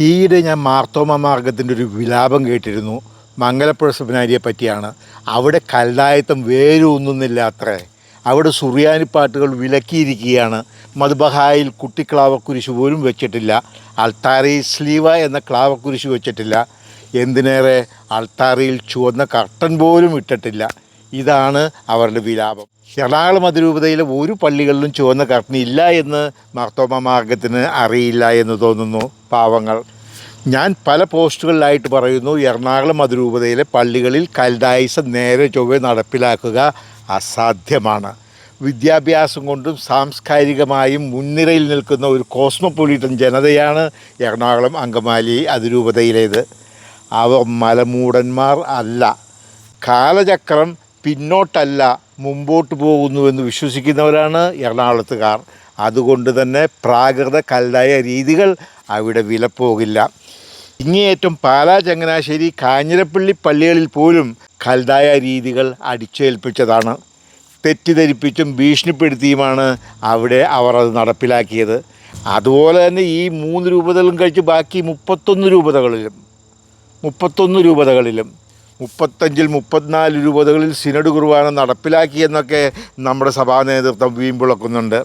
ഈയിടെ ഞാൻ മാർത്തോമ മാർഗത്തിന്റെ ഒരു വിലാപം കേട്ടിരുന്നു. മംഗലപ്പുഴ സെമിനാരിയെ പറ്റിയാണ്. അവിടെ കല്ലായത്തം വേരൂന്നുന്നില്ല അത്രേ. അവിടെ സുറിയാനി പാട്ടുകൾ വിലക്കിയിരിക്കുകയാണ്. മധുബഹായിൽ കുട്ടിക്ലാവക്കുരിശ് പോലും വെച്ചിട്ടില്ല. അൾത്താറി സ്ലീവ എന്ന ക്ലാവക്കുരിശ് വെച്ചിട്ടില്ല. എന്തിനേറെ അൾത്താറിയിൽ ചുവന്ന കർട്ടൻ പോലും ഇട്ടിട്ടില്ല. ഇതാണ് അവരുടെ വിലാപം. എറണാകുളം അതിരൂപതയിലെ ഒരു പള്ളികളിലും ചുവന്ന കർട്ടൻ ഇല്ല എന്ന് മാർത്തോമ മാർഗത്തിന് അറിയില്ല എന്ന് തോന്നുന്നു പാവങ്ങൾ. ഞാൻ പല പോസ്റ്റുകളിലായിട്ട് പറയുന്നു എറണാകുളം അതിരൂപതയിലെ പള്ളികളിൽ കൽദായിസ നേരെ ചൊവ്വെ നടപ്പിലാക്കുക അസാധ്യമാണ്. വിദ്യാഭ്യാസം കൊണ്ടും സാംസ്കാരികമായും മുൻനിരയിൽ നിൽക്കുന്ന ഒരു കോസ്മോപൊളിറ്റൻ ജനതയാണ് എറണാകുളം അങ്കമാലി അതിരൂപതയിലേത്. അവർ മലമൂടന്മാർ അല്ല. കാലചക്രം പിന്നോട്ടല്ല മുമ്പോട്ട് പോകുന്നുവെന്ന് വിശ്വസിക്കുന്നവരാണ് എറണാകുളത്തുകാർ. അതുകൊണ്ട് തന്നെ പ്രാകൃത കല്ലായ രീതികൾ അവിടെ വിലപ്പോകില്ല. ഇങ്ങേയറ്റം പാലാ ചങ്ങനാശ്ശേരി കാഞ്ഞിരപ്പള്ളി പള്ളികളിൽ പോലും കൽതായ രീതികൾ അടിച്ചേൽപ്പിച്ചതാണ്. തെറ്റിദ്ധരിപ്പിച്ചും ഭീഷണിപ്പെടുത്തിയുമാണ് അവിടെ അവർ അത് നടപ്പിലാക്കിയത്. അതുപോലെ തന്നെ ഈ മൂന്ന് രൂപതകളും കഴിച്ച് ബാക്കി മുപ്പത്തൊന്ന് രൂപതകളിലും മുപ്പത്തൊന്ന് രൂപതകളിലും മുപ്പത്തഞ്ചിൽ മുപ്പത്തിനാല് രൂപതകളിൽ സിനഡ് കുർബാന നടപ്പിലാക്കിയെന്നൊക്കെ നമ്മുടെ സഭാ നേതൃത്വം വീമ്പിളക്കുന്നുണ്ട്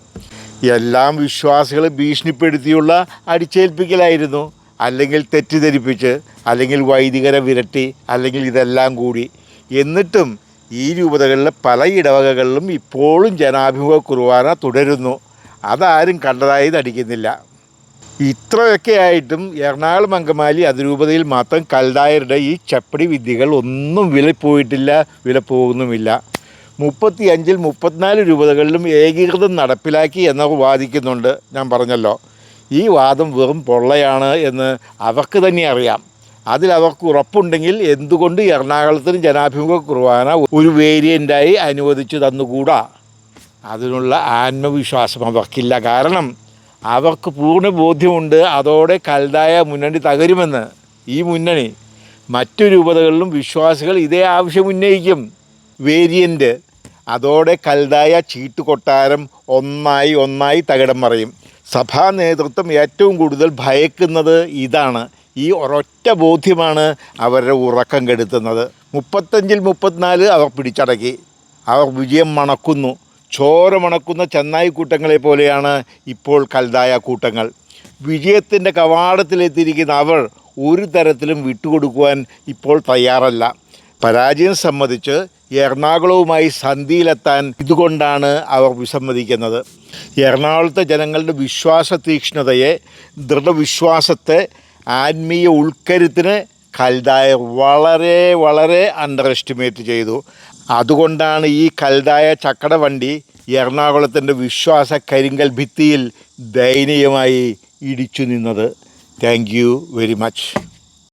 എല്ലാം വിശ്വാസികളെ ഭീഷണിപ്പെടുത്തിയുള്ള അടിച്ചേൽപ്പിക്കലായിരുന്നു. അല്ലെങ്കിൽ തെറ്റിദ്ധരിപ്പിച്ച് അല്ലെങ്കിൽ വൈദികരെ വിരട്ടി അല്ലെങ്കിൽ ഇതെല്ലാം കൂടി. എന്നിട്ടും ഈ രൂപതകളിലെ പല ഇടവകകളിലും ഇപ്പോഴും ജനാഭിമുഖ കുർബാന തുടരുന്നു. അതാരും കണ്ടതായി നടിക്കുന്നില്ല. ഇത്രയൊക്കെ ആയിട്ടും എറണാകുളം അങ്കമാലി അതിരൂപതയിൽ മാത്രം കൽദായരുടെ ഈ ചപ്പടി വിദ്യകൾ ഒന്നും വില പോയിട്ടില്ല വില പോകുന്നുമില്ല. മുപ്പത്തി അഞ്ചിൽ മുപ്പത്തിനാല് രൂപതകളിലും ഏകീകൃതം നടപ്പിലാക്കി എന്നവർ വാദിക്കുന്നുണ്ട്. ഞാൻ പറഞ്ഞല്ലോ ഈ വാദം വെറും പൊള്ളയാണ് എന്ന് അവർക്ക് തന്നെ അറിയാം. അതിൽ അവർക്ക് ഉറപ്പുണ്ടെങ്കിൽ എന്തുകൊണ്ട് എറണാകുളത്തിന് ജനാഭിമുഖ കുർബാന ഒരു വേരിയന്റായി അനുവദിച്ചു തന്നുകൂടാ? അതിനുള്ള ആത്മവിശ്വാസം അവർക്കില്ല. കാരണം അവർക്ക് പൂർണ ബോധ്യമുണ്ട്. അതോടെ കൽതായ മുന്നണി തകരുമെന്ന് ഈ മുന്നണി മറ്റു രൂപതകളിലും വിശ്വാസികൾ ഇതേ ആവശ്യം ഉന്നയിക്കും. വേരിയന്റ് അതോടെ കൽതായ ചീട്ടുകൊട്ടാരം ഒന്നായി ഒന്നായി തകിടം മറയും. സഭാ നേതൃത്വം ഏറ്റവും കൂടുതൽ ഭയക്കുന്നത് ഇതാണ്. ഈ ഒരൊറ്റ ബോധ്യമാണ് അവരുടെ ഉറക്കം കെടുത്തുന്നത്. മുപ്പത്തഞ്ചിൽ മുപ്പത്തിനാല് അവർ പിടിച്ചടക്കി. അവർ വിജയം മണക്കുന്നു. ചോര മണക്കുന്ന ചെന്നായി കൂട്ടങ്ങളെ പോലെയാണ് ഇപ്പോൾ കൽതായ കൂട്ടങ്ങൾ. വിജയത്തിന്റെ കവാടത്തിലെത്തിയിരിക്കുന്ന അവർ ഒരു തരത്തിലും വിട്ടുകൊടുക്കുവാൻ ഇപ്പോൾ തയ്യാറല്ല. പരാജയം സമ്മതിച്ച് എറണാകുളവുമായി സന്ധിയിലെത്താൻ ഇതുകൊണ്ടാണ് അവർ വിസമ്മതിക്കുന്നത്. എറണാകുളത്തെ ജനങ്ങളുടെ വിശ്വാസ തീക്ഷ്ണതയെ ദൃഢവിശ്വാസത്തെ ആത്മീയ ഉൾക്കരുത്തിന് കൽതായ വളരെ വളരെ അണ്ടർ എസ്റ്റിമേറ്റ് ചെയ്തു. അതുകൊണ്ടാണ് ഈ കൽദായ ചക്കട വണ്ടി എറണാകുളത്തിന്റെ വിശ്വാസ കരിങ്കൽ ഭിത്തിയിൽ ദയനീയമായി ഇടിച്ചു നിന്നത്. Thank you very much